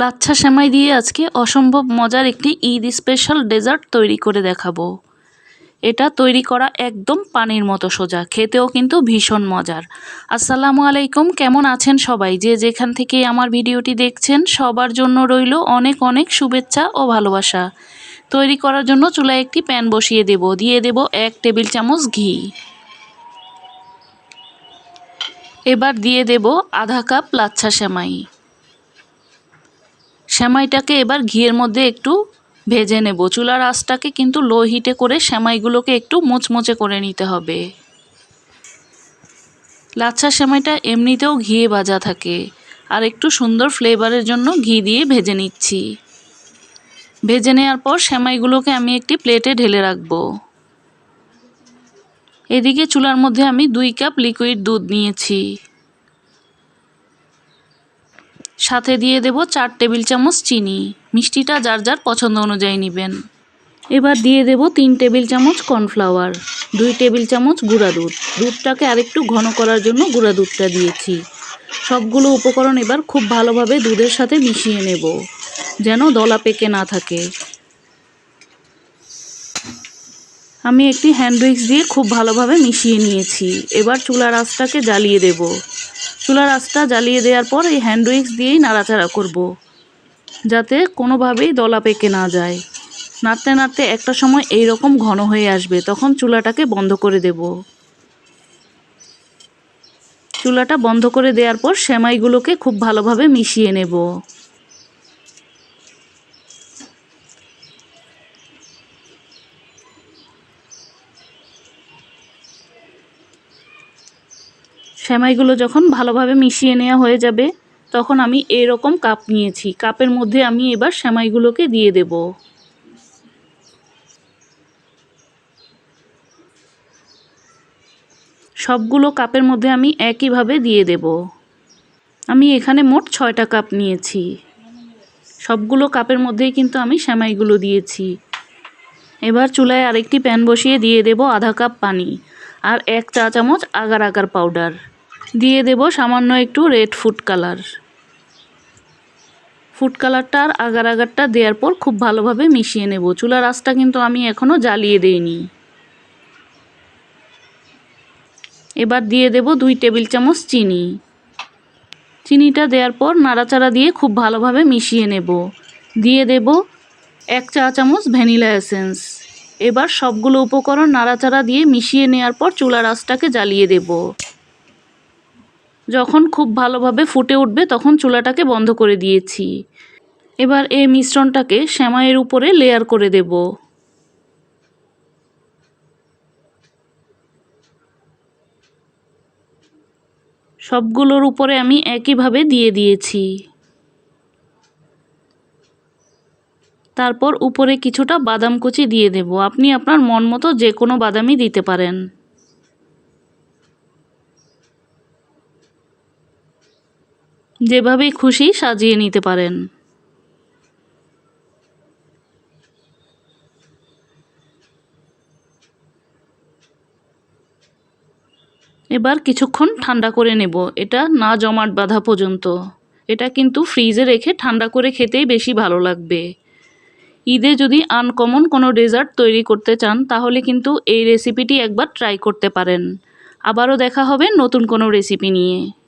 লাচ্ছা সেমাই দিয়ে আজকে অসম্ভব মজার একটি ঈদ স্পেশাল ডেজার্ট তৈরি করে দেখাবো। এটা তৈরি করা একদম পানির মতো সোজা, খেতেও কিন্তু ভীষণ মজার। আসসালামু আলাইকুম, কেমন আছেন সবাই? যে যেখান থেকে আমার ভিডিওটি দেখছেন, সবার জন্য রইল অনেক অনেক শুভেচ্ছা ও ভালোবাসা। তৈরি করার জন্য চুলায় একটি প্যান বসিয়ে দেব। দিয়ে দেব এক টেবিল চামচ ঘি। এবার দিয়ে দেব আধা কাপ লাচ্ছা সেমাই। সেমাইটাকে এবার ঘিয়ের মধ্যে একটু ভেজে নেব। চুলার আঁচটাকে কিন্তু লো হিটে করে সেমাইগুলোকে একটু মুচমুচে করে নিতে হবে। লাচ্ছা সেমাইটা এমনিতেও ঘিয়ে ভাজা থাকে আর একটু সুন্দর ফ্লেভারের জন্য ঘি দিয়ে ভেজে নিচ্ছি। ভেজে নেওয়ার পর সেমাইগুলোকে আমি একটি প্লেটে ঢেলে রাখব। এদিকে চুলার মধ্যে আমি দুই কাপ লিকুইড দুধ নিয়েছি। সাথে দিয়ে দেব চার টেবিল চামচ চিনি। মিষ্টিটা যার যার পছন্দ অনুযায়ী নেবেন। এবার দিয়ে দেব তিন টেবিল চামচ কর্নফ্লাওয়ার, দুই টেবিল চামচ গুঁড়া দুধ। দুধটাকে আরেকটু ঘন করার জন্য গুঁড়া দুধটা দিয়েছি। সবগুলো উপকরণ এবার খুব ভালোভাবে দুধের সাথে মিশিয়ে নেব, যেন দলা পেকে না থাকে। আমি একটি হ্যান্ড উইক্স দিয়ে খুব ভালোভাবে মিশিয়ে নিয়েছি। এবার চুলার আঁচটাকে জ্বালিয়ে দেব। চুলার আঁচটা জ্বালিয়ে দেওয়ার পর এই হ্যান্ড উইক্স দিয়েই নাড়াচাড়া করব। যাতে কোনোভাবেই দলা পেকে না যায় নাড়তে নাড়তে একটা সময় এই রকম ঘন হয়ে আসবে, তখন চুলাটাকে বন্ধ করে দেব চুলাটা বন্ধ করে দেওয়ার পর সেমাইগুলোকে খুব ভালোভাবে মিশিয়ে নেব সেমাইগুলো যখন ভালোভাবে মিশিয়ে নেওয়া হয়ে যাবে, তখন আমি এরকম কাপ নিয়েছি। কাপের মধ্যে আমি এবার সেমাইগুলোকে দিয়ে দেব। সবগুলো কাপের মধ্যে আমি একইভাবে দিয়ে দেব। আমি এখানে মোট ছয়টা কাপ নিয়েছি। সবগুলো কাপের মধ্যেই কিন্তু আমি সেমাইগুলো দিয়েছি। এবার চুলায় আরেকটি প্যান বসিয়ে দিয়ে দেব আধা কাপ পানি আর এক চা চামচ আগার আগার পাউডার। দিয়ে দেব সামান্য একটু রেড ফুড কালার ফুড কালারটা আর আগার আগারটা দেওয়ার পর খুব ভালোভাবে মিশিয়ে নেব। চুলার আঁচটা কিন্তু আমি এখনও জ্বালিয়ে দিইনি। এবার দিয়ে দেব দুই টেবিল চামচ চিনি। চিনিটা দেওয়ার পর নাড়াচাড়া দিয়ে খুব ভালোভাবে মিশিয়ে নেব। দিয়ে দেব এক চা চামচ ভ্যানিলা এসেন্স। এবার সবগুলো উপকরণ নাড়াচাড়া দিয়ে মিশিয়ে নেওয়ার পর চুলার আঁচটাকে জ্বালিয়ে দেব। যখন খুব ভালোভাবে ফুটে উঠবে তখন চুলাটাকে বন্ধ করে দিয়েছি। এবার এই মিশ্রণটাকে শ্যামাইয়ের উপরে লেয়ার করে দেব। সবগুলোর উপরে আমি একইভাবে দিয়ে দিয়েছি। তারপর উপরে কিছুটা বাদাম কুচি দিয়ে দেব। আপনি আপনার মন মতো যে কোনো বাদামই দিতে পারেন। যেভাবেই খুশি সাজিয়ে নিতে পারেন। এবার কিছুক্ষণ ঠান্ডা করে নেব। এটা না জমাট বাঁধা পর্যন্ত। এটা কিন্তু ফ্রিজে রেখে ঠান্ডা করে খেতেই বেশি ভালো লাগবে। ঈদে যদি আনকমন কোনো ডেজার্ট তৈরি করতে চান, তাহলে কিন্তু এই রেসিপিটি একবার ট্রাই করতে পারেন। আবারও দেখা হবে নতুন কোনো রেসিপি নিয়ে।